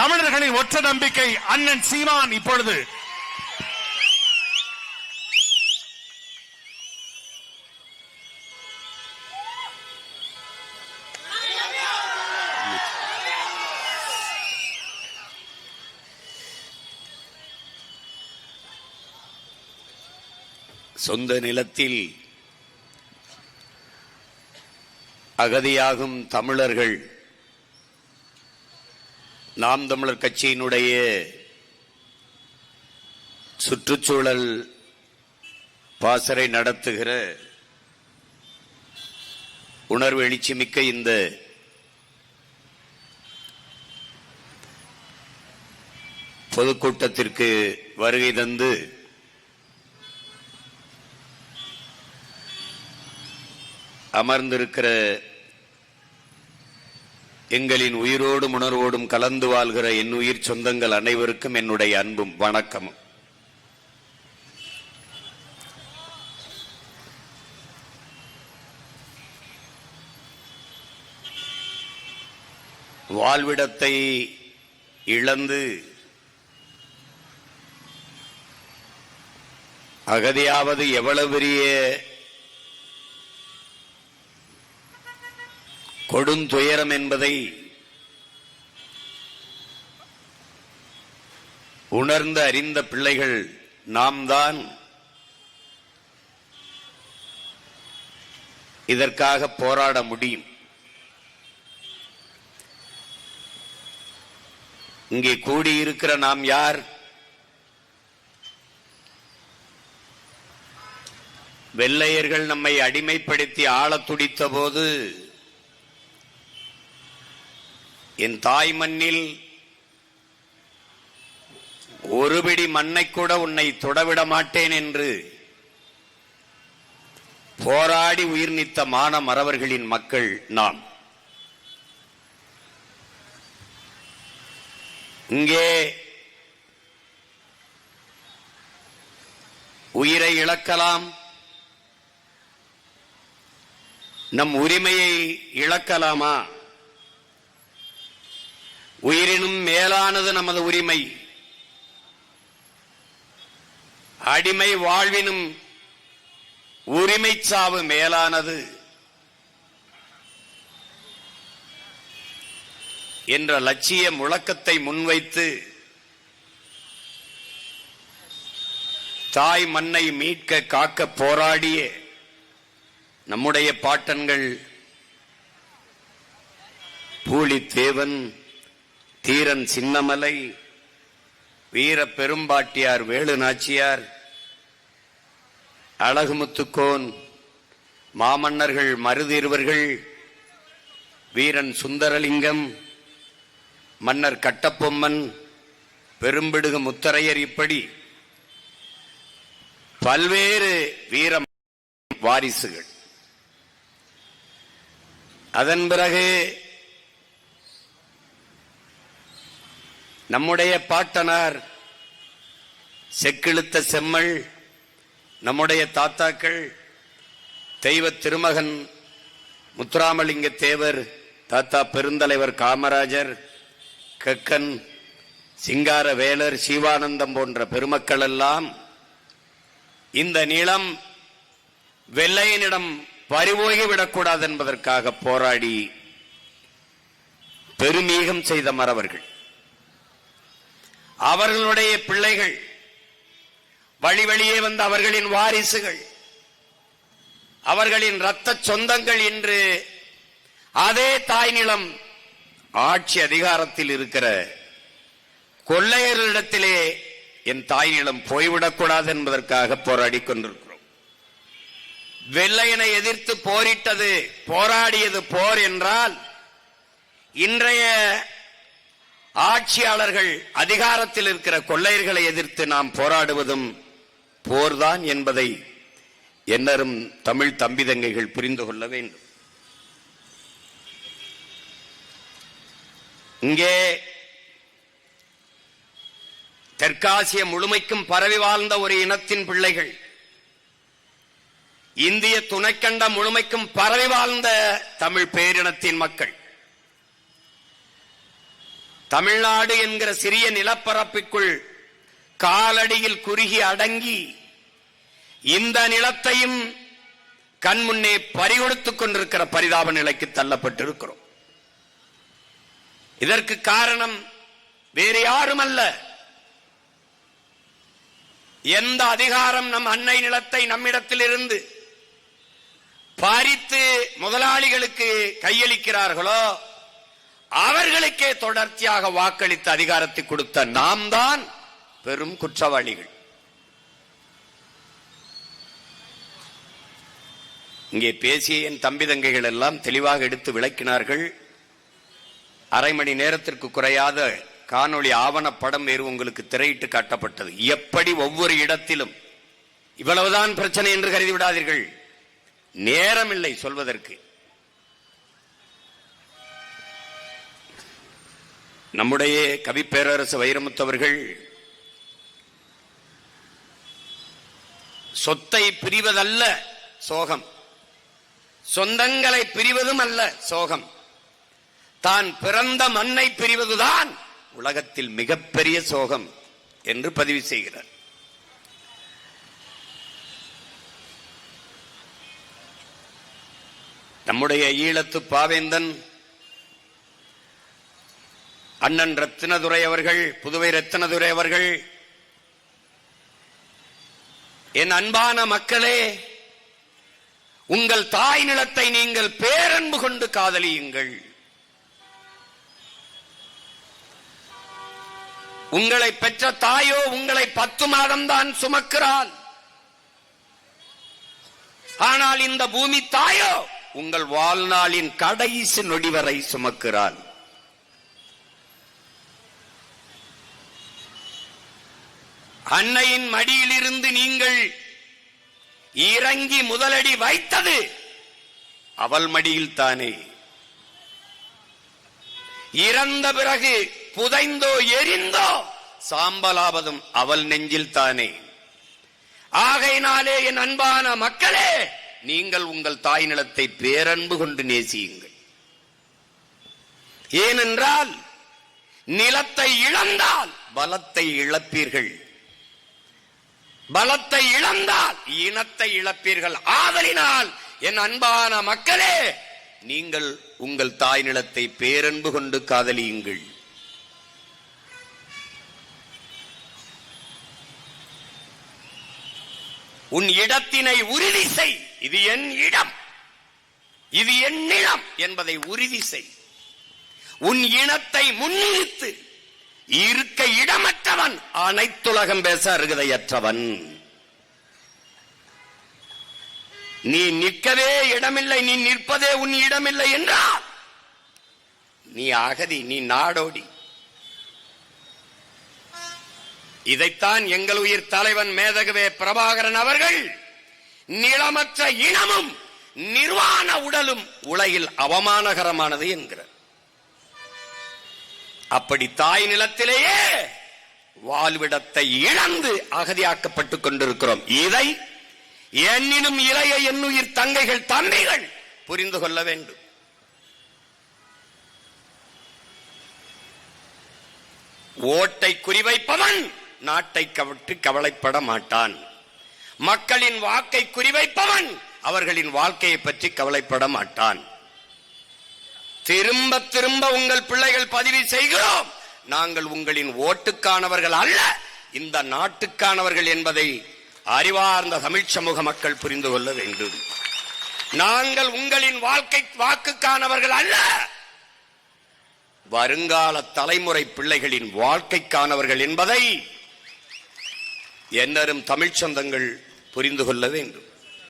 தமிழர்களின் ஒற்ற நம்பிக்கை அண்ணன் சீமான் இப்பொழுது. சொந்த நிலத்தில் அகதியாகும் தமிழர்கள் நாம் தமிழர் கட்சியினுடைய சுற்றுச்சூழல் பாசறை நடத்துகிற உணர்வு எழுச்சி மிக்க இந்த பொதுக்கூட்டத்திற்கு வருகை தந்து அமர்ந்திருக்கிற எங்களின் உயிரோடும் உணர்வோடும் கலந்து வாழ்கிற என் உயிர் சொந்தங்கள் அனைவருக்கும் என்னுடைய அன்பும் வணக்கமும். வாழ்விடத்தை இழந்து அகதியாவது எவ்வளவு பெரிய கொடுந்துயரம் என்பதை உணர்ந்து அறிந்த பிள்ளைகள் நாம் தான் இதற்காக போராட முடியும். இங்கே கூடியிருக்கிற நாம் யார்? வெள்ளையர்கள் நம்மை அடிமைப்படுத்தி ஆள துடித்த போது என் தாய் மண்ணில் ஒருபிடி மண்ணை கூட உன்னை தொடவிட மாட்டேன் என்று போராடி உயிர் நீத்த மான மறவர்களின் மக்கள் நாம். இங்கே உயிரை இழக்கலாம். நம் உரிமையை இழக்கலாமா? உயிரினும் மேலானது நமது உரிமை. அடிமை வாழ்வினும் உரிமை சாவு மேலானது என்ற லட்சிய முழக்கத்தை முன்வைத்து தாய் மண்ணை மீட்க காக்க போராடிய நம்முடைய பாட்டன்கள் பூலித்தேவன் தீரன் சின்னமலை வீர பெரும்பாட்டியார் வேலு நாச்சியார் அழகுமுத்துக்கோன் மாமன்னர்கள் மருதீர்வர்கள் வீரன் சுந்தரலிங்கம் மன்னர் கட்டப்பொம்மன் பெரும்பிடுக முத்தரையர் இப்படி பல்வேறு வீர வாரிசுகள். அதன் பிறகு நம்முடைய பாட்டனார் செக்கிழுத்த செம்மல் நம்முடைய தாத்தாக்கள் தெய்வ திருமகன் முத்துராமலிங்க தேவர் தாத்தா பெருந்தலைவர் காமராஜர் கக்கன் சிங்கார வேலர் சிவானந்தம் போன்ற பெருமக்கள் எல்லாம் இந்த நிலம் வெள்ளையனிடம் பறிபோகி விடக்கூடாது என்பதற்காக போராடி பெருமீகம் செய்த மறவர்கள். அவர்களுடைய பிள்ளைகள் வழி வழியே வந்த அவர்களின் வாரிசுகள் அவர்களின் இரத்த சொந்தங்கள் என்று அதே தாய் நிலம் ஆட்சி அதிகாரத்தில் இருக்கிற கொள்ளையர்களிடத்திலே என் தாய் நிலம் போய்விடக்கூடாது என்பதற்காக போராடி கொண்டிருக்கிறோம். வெள்ளையனை எதிர்த்து போரிட்டது போராடியது போர் என்றால் இன்றைய ஆட்சியாளர்கள் அதிகாரத்தில் இருக்கிற கொள்ளையர்களை எதிர்த்து நாம் போராடுவதும் போர்தான் என்பதை என்னரும் தமிழ் தம்பி தங்கைகள் புரிந்து கொள்ள வேண்டும். இங்கே தெற்காசிய முழுமைக்கும் பரவி வாழ்ந்த ஒரு இனத்தின் பிள்ளைகள் இந்திய துணைக்கண்ட முழுமைக்கும் பரவி வாழ்ந்த தமிழ் பேரினத்தின் மக்கள் தமிழ்நாடு என்கிற சிறிய நிலப்பரப்பிற்குள் காலடியில் குறுகி அடங்கி இந்த நிலத்தையும் கண்முன்னே பறிகொடுத்துக் கொண்டிருக்கிற பரிதாப நிலைக்கு தள்ளப்பட்டிருக்கிறோம். இதற்கு காரணம் வேறு யாரும் அல்ல எந்த அதிகாரம் நம் அன்னை நிலத்தை நம்மிடத்தில் இருந்து பறித்து முதலாளிகளுக்கு கையளிக்கிறார்களோ அவர்களுக்கே தொடர்ச்சியாக வாக்களித்த அதிகாரத்தை கொடுத்த நாம் தான் பெரும் குற்றவாளிகள். இங்கே பேசிய என் தம்பி தங்கைகள் எல்லாம் தெளிவாக எடுத்து விளக்கினார்கள். அரை மணி நேரத்திற்கு குறையாத காணொளி ஆவணப்படம் வேறு உங்களுக்கு திரையிட்டு காட்டப்பட்டது. எப்படி ஒவ்வொரு இடத்திலும் இவ்வளவுதான் பிரச்சனை என்று கருதி விடாதீர்கள். நேரமில்லை சொல்வதற்கு. நம்முடைய கவி பேரரசு வைரமுத்தவர்கள் சொத்தை பிரிவதல்ல சோகம். சொந்தங்களை பிரிவதும் அல்ல சோகம். தான் பிறந்த மண்ணை பிரிவதுதான் உலகத்தில் மிகப்பெரிய சோகம் என்று பதிவு செய்கிறார். நம்முடைய ஈழத்து பாவேந்தன் அண்ணன் ரத்தினதுரை அவர்கள் புதுவை ரத்தினதுரை அவர்கள் என் அன்பான மக்களே உங்கள் தாய் நிலத்தை நீங்கள் பேரன்பு கொண்டு காதலியுங்கள். உங்களை பெற்ற தாயோ உங்களை பத்து மாதம்தான் சுமக்கிறாள். ஆனால் இந்த பூமி தாயோ உங்கள் வாழ்நாளின் கடைசி நொடி வரை சுமக்கிறாள். அன்னையின் மடியிலிருந்து நீங்கள் இறங்கி முதலடி வைத்தது அவள் மடியில் தானே. இறந்த பிறகு புதைந்தோ எரிந்தோ சாம்பலாவதும் அவள் நெஞ்சில் தானே. ஆகையினாலே என் அன்பான மக்களே நீங்கள் உங்கள் தாய் நிலத்தை பேரன்பு கொண்டு நேசியுங்கள். ஏனென்றால் நிலத்தை இழந்தால் பலத்தை இழப்பீர்கள். பலத்தை இழந்தால் இனத்தை இழப்பீர்கள். ஆதலினால் என் அன்பான மக்களே நீங்கள் உங்கள் தாய் நிலத்தை பேரன்பு கொண்டு காதலியுங்கள். உன் இடத்தினை உறுதி செய். இது என் இடம். இது என் நிலம் என்பதை உறுதி செய். உன் இனத்தை முன்னிறுத்து. இருக்க இடமற்றவன். அனைத்துலகம் பேச அருகதையற்றவன். நீ நிற்கவே இடமில்லை நீ நிற்பதே உன் இடமில்லை என்றால் நீ அகதி நீ நாடோடி. இதைத்தான் எங்கள் உயிர் தலைவன் மேதகவே பிரபாகரன் அவர்கள் நிலமற்ற இனமும் நிர்வாண உடலும் உலகில் அவமானகரமானது என்கிறார். அப்படி தாய் நிலத்திலேயே வாழ்விடத்தை இழந்து அகதியாக்கப்பட்டுக் கொண்டிருக்கிறோம். இதை என்னினும் இளைய என்னுயிர் தங்கைகள் தந்தைகள் புரிந்து கொள்ள வேண்டும். ஓட்டை குறிவைப்பவன் நாட்டை கவிட்டு கவலைப்பட மாட்டான். மக்களின் வாக்கை குறிவைப்பவன் அவர்களின் வாழ்க்கையை பற்றி கவலைப்பட மாட்டான். திரும்ப திரும்ப உங்கள் பிள்ளைகள் பதிவு செய்கிறோம். நாங்கள் உங்களின் ஓட்டுக்கானவர்கள் அல்ல. இந்த நாட்டுக்கானவர்கள் என்பதை அறிவார்ந்த தமிழ் சமூக மக்கள் புரிந்து கொள்ள வேண்டும். நாங்கள் உங்களின் வாழ்க்கை வாக்குக்கானவர்கள் அல்ல. வருங்கால தலைமுறை பிள்ளைகளின் வாழ்க்கைக்கானவர்கள் என்பதை என்னரும் தமிழ்ச் சொந்தங்கள் புரிந்து கொள்ள வேண்டும்.